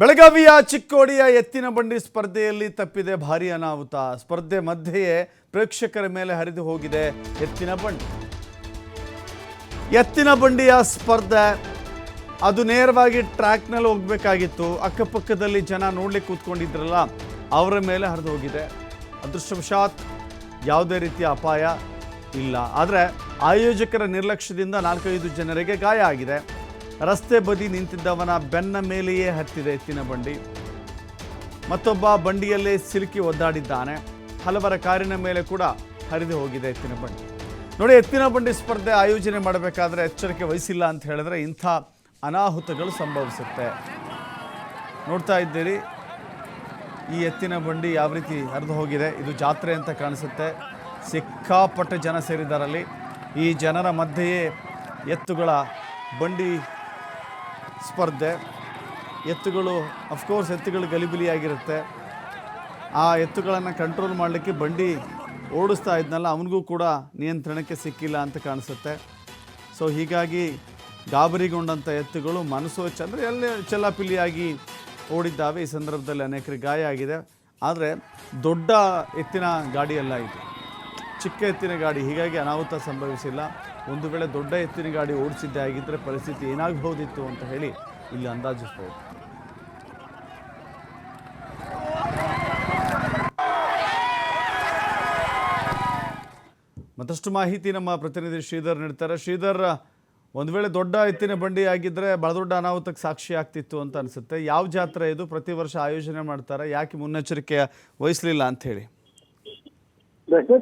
ಬೆಳಗಾವಿಯ ಚಿಕ್ಕೋಡಿಯ ಎತ್ತಿನ ಬಂಡಿ ಸ್ಪರ್ಧೆಯಲ್ಲಿ ತಪ್ಪಿದೆ ಭಾರಿ ಅನಾಹುತ. ಸ್ಪರ್ಧೆ ಮಧ್ಯೆಯೇ ಪ್ರೇಕ್ಷಕರ ಮೇಲೆ ಹರಿದು ಹೋಗಿದೆ ಎತ್ತಿನ ಬಂಡಿ. ಎತ್ತಿನ ಬಂಡಿಯ ಸ್ಪರ್ಧೆ, ಅದು ನೇರವಾಗಿ ಟ್ರ್ಯಾಕ್ನಲ್ಲಿ ಹೋಗಬೇಕಾಗಿತ್ತು. ಅಕ್ಕಪಕ್ಕದಲ್ಲಿ ಜನ ನೋಡ್ಲಿಕ್ಕೆ ಕೂತ್ಕೊಂಡಿದ್ರಲ್ಲ, ಅವರ ಮೇಲೆ ಹರಿದು ಹೋಗಿದೆ. ಅದೃಷ್ಟವಶಾತ್ ಯಾವುದೇ ರೀತಿಯ ಅಪಾಯ ಇಲ್ಲ. ಆದರೆ ಆಯೋಜಕರ ನಿರ್ಲಕ್ಷ್ಯದಿಂದ ನಾಲ್ಕೈದು ಜನರಿಗೆ ಗಾಯ ಆಗಿದೆ. ರಸ್ತೆ ಬದಿ ನಿಂತಿದ್ದವನ ಬೆನ್ನ ಮೇಲೆಯೇ ಹತ್ತಿದೆ ಎತ್ತಿನ ಬಂಡಿ. ಮತ್ತೊಬ್ಬ ಬಂಡಿಯಲ್ಲೇ ಸಿಲುಕಿ ಒದ್ದಾಡಿದ್ದಾನೆ. ಹಲವರ ಕಾರಿನ ಮೇಲೆ ಕೂಡ ಹರಿದು ಹೋಗಿದೆ ಎತ್ತಿನ ಬಂಡಿ. ನೋಡಿ, ಎತ್ತಿನ ಬಂಡಿ ಸ್ಪರ್ಧೆ ಆಯೋಜನೆ ಮಾಡಬೇಕಾದ್ರೆ ಎಚ್ಚರಿಕೆ ವಹಿಸಿಲ್ಲ ಅಂತ ಹೇಳಿದ್ರೆ ಇಂಥ ಅನಾಹುತಗಳು ಸಂಭವಿಸುತ್ತೆ. ನೋಡ್ತಾ ಇದ್ದೀರಿ, ಈ ಎತ್ತಿನ ಬಂಡಿ ಯಾವ ರೀತಿ ಹರಿದು ಹೋಗಿದೆ. ಇದು ಜಾತ್ರೆ ಅಂತ ಕಾಣಿಸುತ್ತೆ. ಸಿಕ್ಕಾಪಟ್ಟೆ ಜನ ಸೇರಿದ್ದಾರಲ್ಲಿ. ಈ ಜನರ ಮಧ್ಯೆಯೇ ಎತ್ತುಗಳ ಬಂಡಿ ಸ್ಪರ್ಧೆ. ಎತ್ತುಗಳು ಅಫ್ಕೋರ್ಸ್ ಎತ್ತುಗಳು ಗಲಿಬಿಲಿಯಾಗಿರುತ್ತೆ. ಆ ಎತ್ತುಗಳನ್ನು ಕಂಟ್ರೋಲ್ ಮಾಡಲಿಕ್ಕೆ ಬಂಡಿ ಓಡಿಸ್ತಾ ಇದ್ನಲ್ಲ, ಅವನಿಗೂ ಕೂಡ ನಿಯಂತ್ರಣಕ್ಕೆ ಸಿಕ್ಕಿಲ್ಲ ಅಂತ ಕಾಣಿಸುತ್ತೆ. ಸೊ ಹೀಗಾಗಿ ಗಾಬರಿಗೊಂಡಂಥ ಎತ್ತುಗಳು ಮನಸ್ಸು ಅಂದರೆ ಎಲ್ಲೇ ಚೆಲ್ಲಾಪಿಲ್ಲಿಯಾಗಿ ಓಡಿದ್ದಾವೆ, ಈ ಸಂದರ್ಭದಲ್ಲಿ ಅನೇಕರಿಗೆ ಗಾಯ ಆಗಿದೆ. ಆದರೆ, ದೊಡ್ಡ ಎತ್ತಿನ ಗಾಡಿಯಲ್ಲ ಇದು. ಚಿಕ್ಕ ಎತ್ತಿನ ಗಾಡಿ, ಹೀಗಾಗಿ ಅನಾಹುತ ಸಂಭವಿಸಿಲ್ಲ. ಒಂದು ವೇಳೆ ದೊಡ್ಡ ಎತ್ತಿನ ಗಾಡಿ ಓಡಿಸಿದ್ದೆ ಆಗಿದ್ದರೆ ಪರಿಸ್ಥಿತಿ ಏನಾಗಬಹುದಿತ್ತು ಅಂತ ಹೇಳಿ ಇಲ್ಲಿ ಅಂದಾಜಿಸ್ಬೋದು ಮತ್ತಷ್ಟು ಮಾಹಿತಿ ನಮ್ಮ ಪ್ರತಿನಿಧಿ ಶ್ರೀಧರ್ ನೀಡ್ತಾರೆ. ಶ್ರೀಧರ್, ಒಂದು ವೇಳೆ ದೊಡ್ಡ ಎತ್ತಿನ ಬಂಡಿ ಆಗಿದ್ದರೆ ಬಹಳ ದೊಡ್ಡ ಅನಾಹುತಕ್ಕೆ ಸಾಕ್ಷಿ ಆಗ್ತಿತ್ತು ಅಂತ ಅನಿಸುತ್ತೆ. ಯಾವ ಜಾತ್ರೆ ಇದು? ಪ್ರತಿ ವರ್ಷ ಆಯೋಜನೆ ಮಾಡ್ತಾರೆ. ಯಾಕೆ ಮುನ್ನೆಚ್ಚರಿಕೆ ವಹಿಸಲಿಲ್ಲ ಅಂತ ಹೇಳಿ.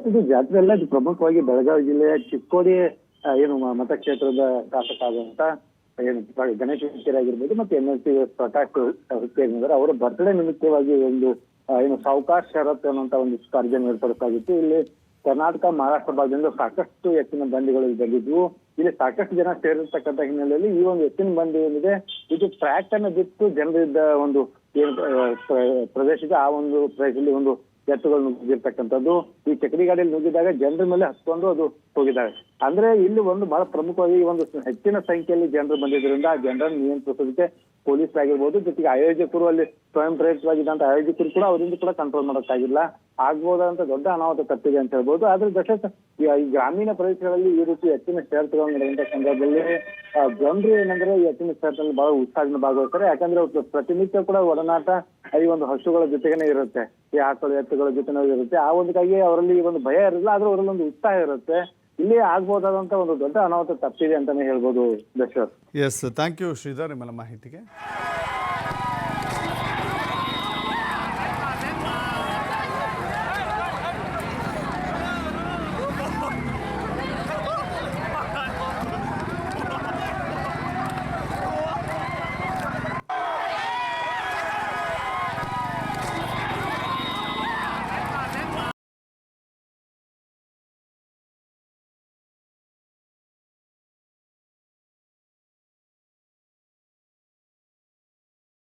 ಇದು ಜಾತ್ರೆ ಅಲ್ಲ ಪ್ರಮುಖವಾಗಿ ಬೆಳಗಾವಿ ಜಿಲ್ಲೆಯ ಚಿಕ್ಕೋಡಿ ಏನು ಮತಕ್ಷೇತ್ರದ ಶಾಸಕ ಆದಂತ ಏನು ಗಣೇಶ್ ಹುಕ್ಕೇರಿ ಆಗಿರ್ಬೋದು ಮತ್ತೆ M L C Prakash Hukkeri ಅವರ ಬರ್ತ್ಡೇ ನಿಮಿತ್ತವಾಗಿ ಒಂದು ಏನು ಸಾವುಕಾಶ್ ಶರತ್ ಅನ್ನುವಂತ ಒಂದು ಸ್ಪರ್ಧೆ ಏರ್ಪಡಿಸಲಾಗಿತ್ತು. ಇಲ್ಲಿ ಕರ್ನಾಟಕ ಮಹಾರಾಷ್ಟ್ರ ಭಾಗದಿಂದ ಸಾಕಷ್ಟು ಎತ್ತಿನ ಬಂಡಿಗಳು ಬಂದಿದ್ವು. ಇಲ್ಲಿ ಸಾಕಷ್ಟು ಜನ ಸೇರಿರ್ತಕ್ಕಂಥ ಹಿನ್ನೆಲೆಯಲ್ಲಿ ಈ ಒಂದು ಎತ್ತಿನ ಬಂಡಿ ಏನಿದೆ, ಇದು ಟ್ರ್ಯಾಕ್ ಅನ್ನು ಬಿಟ್ಟು ಜನರಿದ್ದ ಒಂದು, ಏನು ಪ್ರದೇಶದ ಆ ಒಂದು ಪ್ರದೇಶದಲ್ಲಿ ಒಂದು ಎತ್ತುಗಳು ನುಗ್ಗಿರ್ತಕ್ಕಂಥದ್ದು, ಈ ಚಕ್ರಿ ಗಾಡಿಯಲ್ಲಿ ನುಗ್ಗಿದಾಗ ಜನರ ಮೇಲೆ ಹತ್ಕೊಂಡು ಅದು ಹೋಗಿದ್ದಾರೆ. ಅಂದ್ರೆ ಇಲ್ಲಿ ಒಂದು ಬಹಳ ಪ್ರಮುಖವಾಗಿ ಒಂದು ಹೆಚ್ಚಿನ ಸಂಖ್ಯೆಯಲ್ಲಿ ಜನರು ಬಂದಿದ್ದರಿಂದ ಆ ಜನರನ್ನು ನಿಯಂತ್ರಿಸೋದಕ್ಕೆ ಪೊಲೀಸ್ ಆಗಿರ್ಬೋದು, ಜೊತೆಗೆ ಆಯೋಜಕರು ಅಲ್ಲಿ ಸ್ವಯಂ ಪ್ರೇರಿತವಾಗಿದ್ದಂತ ಆಯೋಜಕರು ಕೂಡ ಅವರಿಂದ ಕೂಡ ಕಂಟ್ರೋಲ್ ಮಾಡೋಕ್ಕಾಗಿಲ್ಲ. ಆಗ್ಬೋದಂತ ದೊಡ್ಡ ಅನಾಹುತ ತಪ್ಪಿದೆ ಅಂತ ಹೇಳ್ಬೋದು. ಆದ್ರೆ ಜೊತೆ ಈ ಗ್ರಾಮೀಣ ಪ್ರದೇಶಗಳಲ್ಲಿ ಈ ರೀತಿ ಹೆಚ್ಚಿನ ಷರತ್ತುಗಳು ನಡೆಯುವಂತ ಸಂದರ್ಭದಲ್ಲಿ ಜನರು ಏನಂದ್ರೆ ಎತ್ತಿನ ಷರತ್ತಲ್ಲಿ ಬಹಳ ಉತ್ಸಾಹದಿಂದ ಭಾಗವಹಿಸ್ತಾರೆ. ಯಾಕಂದ್ರೆ ಪ್ರತಿನಿತ್ಯ ಕೂಡ ಒಡನಾಟ ಈ ಒಂದು ಹಸುಗಳ ಜೊತೆಗೇನೆ ಇರುತ್ತೆ, ಈ ಆಕಳು ಎತ್ತುಗಳ ಜೊತೆನೇ ಇರುತ್ತೆ. ಆ ಒಂದಕ್ಕಾಗಿ ಅವರಲ್ಲಿ ಒಂದು ಭಯ ಇರಲ್ಲ ಆದ್ರೆ ಅವರಲ್ಲಿ ಒಂದು ಉತ್ಸಾಹ ಇರುತ್ತೆ. ಇಲ್ಲಿ ಆಗ್ಬಹುದಾದಂತ ಒಂದು ದೊಡ್ಡ ಅನಾಹುತ ತಪ್ಪಿದೆ ಅಂತಾನೆ ಹೇಳ್ಬೋದು Dasharath. Yes thank you Shridhar, ನಿಮ್ಮೆಲ್ಲ ಮಾಹಿತಿಗೆ.